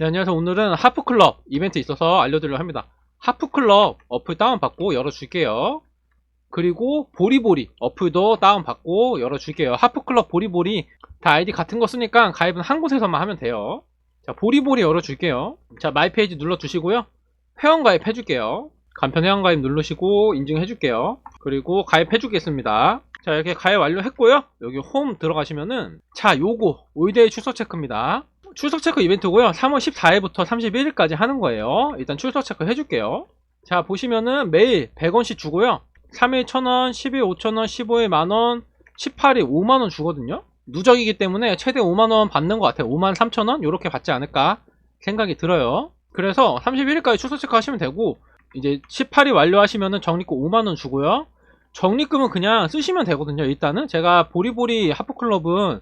네, 안녕하세요. 오늘은 하프클럽 이벤트 있어서 알려드리려고 합니다. 하프클럽 어플 다운받고 열어줄게요. 그리고 보리보리 어플도 다운받고 열어줄게요. 하프클럽 보리보리 다 아이디 같은 거 쓰니까 가입은 한 곳에서만 하면 돼요. 자, 보리보리 열어줄게요. 자, 마이페이지 눌러주시고요. 회원가입 해줄게요. 간편 회원가입 누르시고 인증해줄게요. 그리고 가입해주겠습니다. 자, 이렇게 가입 완료했고요. 여기 홈 들어가시면은 자, 요거 올데이 출석 체크입니다. 출석 체크 이벤트고요. 3월 14일부터 31일까지 하는 거예요. 일단 출석 체크 해줄게요. 자, 보시면은 매일 100원씩 주고요. 3일 1000원, 10일 5000원, 15일 만원, 18일 5만원 주거든요. 누적이기 때문에 최대 5만원 받는 것 같아요. 5만 3천원? 요렇게 받지 않을까 생각이 들어요. 그래서 31일까지 출석 체크 하시면 되고, 이제 18일 완료하시면은 적립금 5만원 주고요. 적립금은 그냥 쓰시면 되거든요. 일단은 제가 보리보리 하프클럽은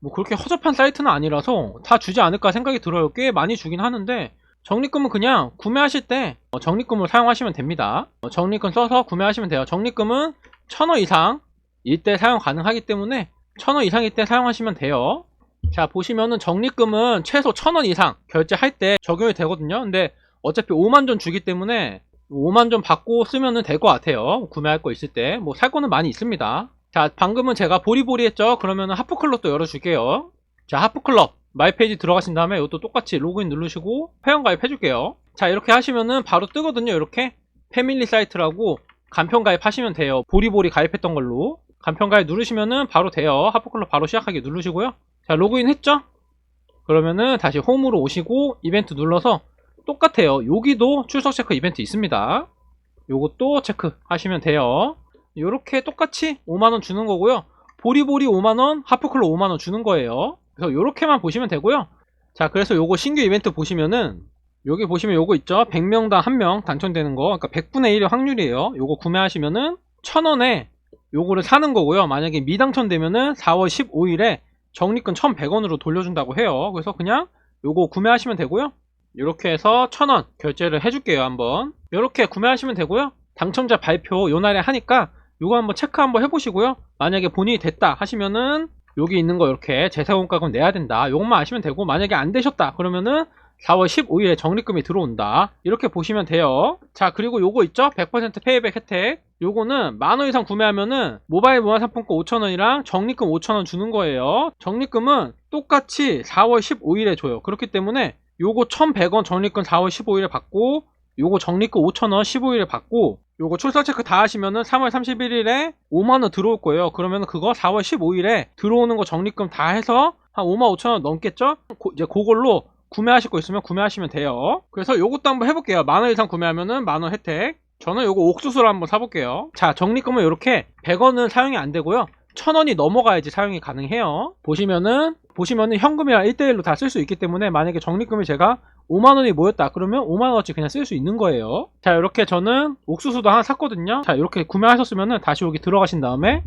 뭐 그렇게 허접한 사이트는 아니라서 다 주지 않을까 생각이 들어요. 꽤 많이 주긴 하는데 적립금은 그냥 구매하실 때 어, 적립금을 사용하시면 됩니다. 어, 적립금 써서 구매하시면 돼요. 적립금은 1000원 이상 일때 사용 가능하기 때문에 1000원 이상일 때 사용하시면 돼요. 자 보시면은 적립금은 최소 1000원 이상 결제할 때 적용이 되거든요. 근데 어차피 5만전 주기 때문에 5만전 받고 쓰면 은 될 것 같아요. 구매할 거 있을 때. 뭐 살 거는 많이 있습니다. 자, 방금은 제가 보리보리 했죠? 그러면은 하프클럽도 열어줄게요. 자, 하프클럽. 마이페이지 들어가신 다음에 이것도 똑같이 로그인 누르시고 회원 가입 해줄게요. 자, 이렇게 하시면은 바로 뜨거든요. 이렇게. 패밀리 사이트라고 간편 가입하시면 돼요. 보리보리 가입했던 걸로. 간편 가입 누르시면은 바로 돼요. 하프클럽 바로 시작하기 누르시고요. 자, 로그인 했죠? 그러면은 다시 홈으로 오시고 이벤트 눌러서 똑같아요. 여기도 출석 체크 이벤트 있습니다. 요것도 체크하시면 돼요. 요렇게 똑같이 5만원 주는 거고요. 보리보리 5만원, 하프클로 5만원 주는 거예요. 그래서 요렇게만 보시면 되고요. 자, 그래서 요거 신규 이벤트 보시면은 여기 보시면 요거 있죠? 100명당 1명 당첨되는 거. 그러니까 100분의 1의 확률이에요. 요거 구매하시면은 1000원에 요거를 사는 거고요. 만약에 미당첨되면은 4월 15일에 적립금 1100원으로 돌려준다고 해요. 그래서 그냥 요거 구매하시면 되고요. 이렇게 해서 1000원 결제를 해줄게요. 한번. 이렇게 구매하시면 되고요. 당첨자 발표 요날에 하니까 요거 한번 체크 한번 해보시고요. 만약에 본인이 됐다 하시면은 여기 있는 거 이렇게 재사공과금 내야 된다. 요것만 아시면 되고 만약에 안 되셨다 그러면은 4월 15일에 적립금이 들어온다. 이렇게 보시면 돼요. 자, 그리고 요거 있죠? 100% 페이백 혜택. 요거는 만원 이상 구매하면은 모바일 문화상품권 5천원이랑 적립금 5천원 주는 거예요. 적립금은 똑같이 4월 15일에 줘요. 그렇기 때문에 요거 1100원 적립금 4월 15일에 받고 요거 적립금 5천원 15일에 받고 요거 출석 체크 다 하시면은 3월 31일에 5만원 들어올 거예요. 그러면 그거 4월 15일에 들어오는 거 적립금 다 해서 한 5만 5천원 넘겠죠? 고, 이제 그걸로 구매하실 거 있으면 구매하시면 돼요. 그래서 요것도 한번 해볼게요. 만 원 이상 구매하면은 만 원 혜택. 저는 요거 옥수수를 한번 사볼게요. 자, 적립금은 이렇게 100원은 사용이 안 되고요. 1000원이 넘어가야지 사용이 가능해요. 보시면은 보시면은 현금이랑 1대1로 다 쓸 수 있기 때문에 만약에 적립금이 제가 5만 원이 모였다 그러면 5만 원어치 그냥 쓸 수 있는 거예요. 자 이렇게 저는 옥수수도 하나 샀거든요. 자 이렇게 구매하셨으면은 다시 여기 들어가신 다음에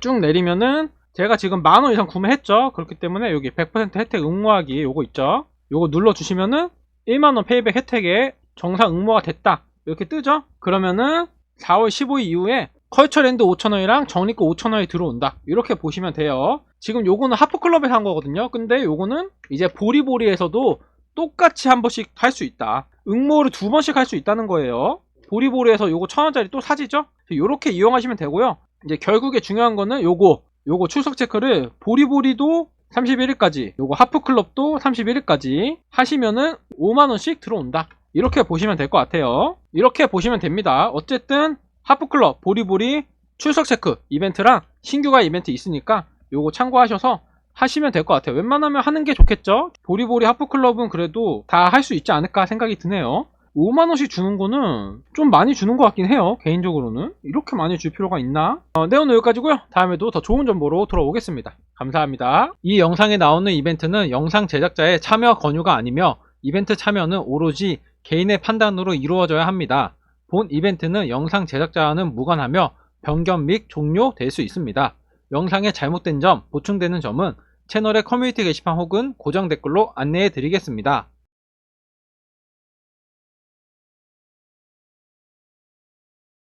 쭉 내리면은 제가 지금 만 원 이상 구매했죠. 그렇기 때문에 여기 100% 혜택 응모하기 요거 있죠. 요거 눌러주시면은 1만 원 페이백 혜택에 정상 응모가 됐다. 이렇게 뜨죠? 그러면은 4월 15일 이후에 컬처랜드 5천원이랑 적립금 5천원이 들어온다. 이렇게 보시면 돼요. 지금 요거는 하프클럽에서 한 거거든요. 근데 요거는 이제 보리보리에서도 똑같이 한 번씩 할 수 있다. 응모를 두 번씩 할 수 있다는 거예요. 보리보리에서 요거 천원짜리 또 사지죠? 요렇게 이용하시면 되고요. 이제 결국에 중요한 거는 요거 요거 출석 체크를 보리보리도 31일까지 요거 하프클럽도 31일까지 하시면은 5만원씩 들어온다. 이렇게 보시면 될 것 같아요. 이렇게 보시면 됩니다. 어쨌든 하프클럽 보리보리 출석 체크 이벤트랑 신규가 이벤트 있으니까 요거 참고하셔서 하시면 될 것 같아요. 웬만하면 하는 게 좋겠죠? 보리보리 하프클럽은 그래도 다 할 수 있지 않을까 생각이 드네요. 5만원씩 주는 거는 좀 많이 주는 것 같긴 해요. 개인적으로는. 이렇게 많이 줄 필요가 있나? 어, 네, 오늘 여기까지고요 다음에도 더 좋은 정보로 돌아오겠습니다. 감사합니다. 이 영상에 나오는 이벤트는 영상 제작자의 참여 권유가 아니며 이벤트 참여는 오로지 개인의 판단으로 이루어져야 합니다. 본 이벤트는 영상 제작자와는 무관하며 변경 및 종료될 수 있습니다. 영상에 잘못된 점, 보충되는 점은 채널의 커뮤니티 게시판 혹은 고정 댓글로 안내해 드리겠습니다.